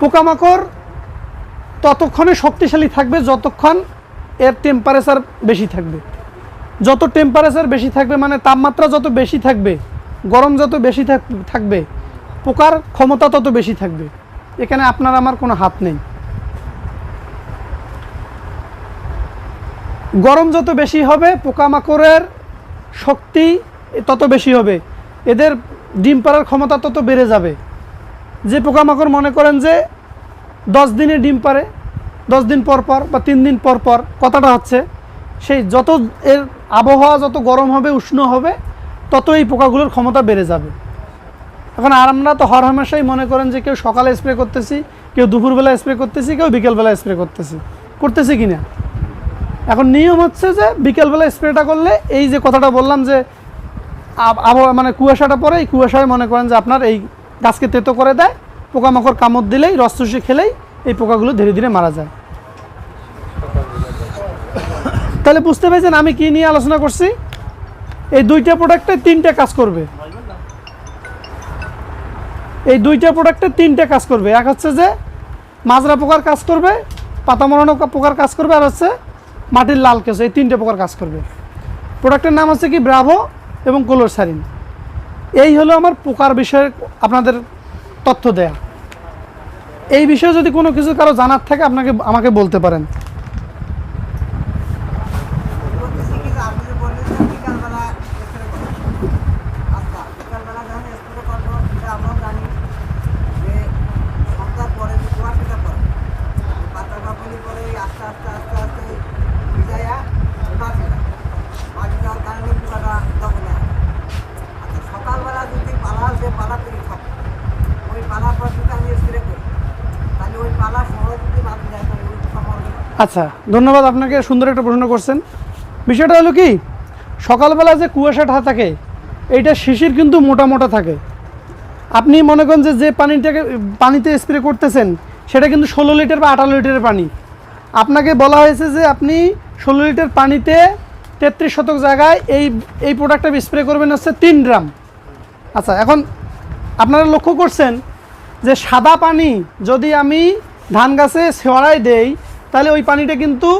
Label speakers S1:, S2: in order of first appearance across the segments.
S1: পোকামাকড় ততক্ষণে শক্তিশালী থাকবে যতক্ষণ এর টেম্পারেচার বেশি থাকবে। যত টেম্পারেচার বেশি থাকবে মানে তাপমাত্রা যত বেশি থাকবে, গরম যত বেশি থাক- থাকবে, পোকার ক্ষমতা তত বেশি থাকবে। এখানে আপনার আমার কোনো হাত নেই। গরম যত বেশি হবে, পোকামাকড়ের শক্তি তত বেশি হবে। এদের ডিম পাড়ার ক্ষমতা তত বেড়ে যাবে। যে পোকামাকড় মনে করেন যে দশ দিনে ডিম পারে, দশ দিন পর পর বা তিন দিন পর পর, কথাটা হচ্ছে সেই যত এর আবহাওয়া যত গরম হবে, উষ্ণ হবে তত এই পোকাগুলোর ক্ষমতা বেড়ে যাবে। এখন আর আমরা তো হর হামেশাই মনে করেন যে কেউ সকালে স্প্রে করতেছি, কেউ দুপুরবেলা স্প্রে করতেছি, কেউ বিকেলবেলা স্প্রে করতেছি। করতেছি কি না? এখন নিয়ম হচ্ছে যে বিকেলবেলা স্প্রেটা করলে এই যে কথাটা বললাম যে আবহাওয়া মানে কুয়াশাটা পরে, এই কুয়াশায় মনে করেন যে আপনার এই গাছকে তেতো করে দেয়, পোকামাকড় কামড় দিলেই, রস চুষে খেলেই এই পোকাগুলো ধীরে ধীরে মারা যায়। তাহলে বুঝতে পেরেছেন আমি কি নিয়ে আলোচনা করছি? এই দুইটা প্রোডাক্টে তিনটে কাজ করবে। এই দুইটা প্রোডাক্টে তিনটে কাজ করবে। এক হচ্ছে যে, মাজরা পোকার কাজ করবে, পাতা মরানো পোকার কাজ করবে, আর হচ্ছে মাটির লাল কেঁচো, এই তিনটে পোকার কাজ করবে। প্রোডাক্টের নাম হচ্ছে কি, ব্রাভো এবং কোলোরসারিন। এই হলো আমার পোকার বিষয়ে আপনাদের তথ্য দেয়া। এই বিষয়ে যদি কোনো কিছু কারও জানার থাকে, আপনাকে, আমাকে বলতে পারেন
S2: বলতেছি কি যে আপনি যে বললেন যে বিকালবেলা স্প্রে করবেন আচ্ছা বিকালবেলা যখন স্প্রে করব সেটা আমরাও জানি যে সন্ধ্যার পরে যে কুয়াশাটা পড়ে এই পাতা কাপড়ি পরে এই আস্তে আস্তে আস্তে আস্তে ভিজাইয়া মাটি যায় মাটি যাওয়ার কারণে কুয়াটা দখলে আসে আচ্ছা সকালবেলা পালা তৈরি থাকে ওই আমি স্প্রে করি তাহলে ওই পালা সহজ মাটি যায়।
S1: আচ্ছা ধন্যবাদ আপনাকে সুন্দর একটা প্রশ্ন করছেন। বিষয়টা হলো কি? সকালবেলা যে কুয়াশাটা থাকে, এইটা শিশির কিন্তু মোটা মোটা থাকে। আপনি মনে করেন যে যে পানিটাকে, পানিতে স্প্রে করতেছেন, সেটা কিন্তু ষোলো লিটার বা আঠারো লিটারের পানি। আপনাকে বলা হয়েছে যে আপনি ষোলো লিটার পানিতে তেত্রিশ শতক জায়গায় এই এই প্রোডাক্টটা স্প্রে করবেন হচ্ছে তিন গ্রাম। আচ্ছা এখন আপনারা লক্ষ্য করছেন যে সাদা পানি যদি আমি ধান গাছে ছড়াই দেই, তাহলে ওই পানিটা কিন্তু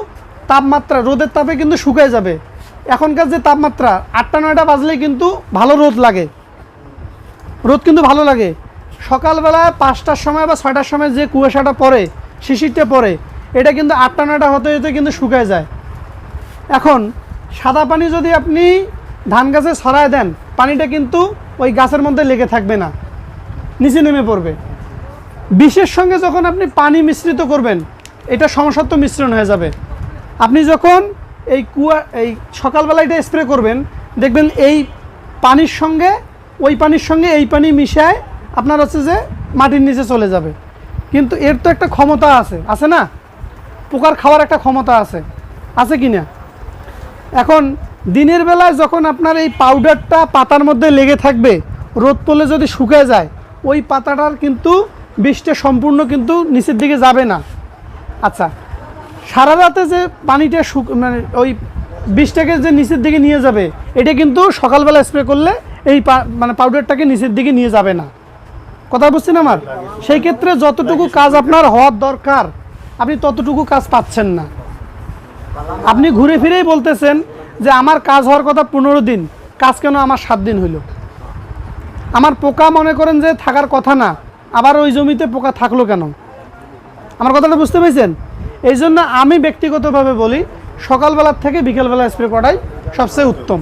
S1: তাপমাত্রা, রোদের তাপে কিন্তু শুকিয়ে যাবে। এখনকার যে তাপমাত্রা, আটটা, নয়টা বাজলেই কিন্তু ভালো রোদ লাগে। রোদ কিন্তু ভালো লাগে। সকালবেলা পাঁচটার সময় বা ছয়টার সময় যে কুয়াশাটা পড়ে, শিশিরটা পড়ে, এটা কিন্তু আটটা, নয়টা হতে হতে কিন্তু শুকায় যায়। এখন সাদা পানি যদি আপনি ধান গাছে ছড়ায় দেন, পানিটা কিন্তু ওই গাছের মধ্যে লেগে থাকবে না। নিচে নেমে পড়বে। বিষের সঙ্গে যখন আপনি পানি মিশ্রিত করবেন, এটা সমসত্ব মিশ্রণ হয়ে যাবে। আপনি যখন এই কুয়া, এই সকালবেলা এটা স্প্রে করবেন, দেখবেন এই পানির সঙ্গে, ওই পানির সঙ্গে এই পানি মিশায় আপনার হচ্ছে যে মাটির নিচে চলে যাবে। কিন্তু এর তো একটা ক্ষমতা আছে। আছে না? পোকার খাওয়ার একটা ক্ষমতা আছে। আছে কি না এখন দিনের বেলায় যখন আপনার এই পাউডারটা পাতার মধ্যে লেগে থাকবে, রোদ পড়লে যদি শুকিয়ে যায়, ওই পাতাটার কিন্তু বিষটা সম্পূর্ণ কিন্তু নিচের দিকে যাবে না। আচ্ছা সারা রাতে যে পানিটা শুক মানে ওই বিষটাকে যে নিচের দিকে নিয়ে যাবে, এটা কিন্তু সকালবেলা স্প্রে করলে এই মানে পাউডারটাকে নিচের দিকে নিয়ে যাবে না। কথা বুঝছেন আমার? সেই ক্ষেত্রে যতটুকু কাজ আপনার হওয়ার দরকার, আপনি ততটুকু কাজ পাচ্ছেন না। আপনি ঘুরে ফিরেই বলতেছেন যে আমার কাজ হওয়ার কথা পনেরো দিন, কাজ কেন আমার সাত দিন হইল? আমার পোকা মনে করেন যে থাকার কথা না, আবার ওই জমিতে পোকা থাকল কেন? আমার কথাটা বুঝতে পেরেছেন? এই জন্য আমি ব্যক্তিগতভাবে বলি, সকালবেলার থেকে বিকেলবেলা স্প্রে করাই সবচেয়ে উত্তম।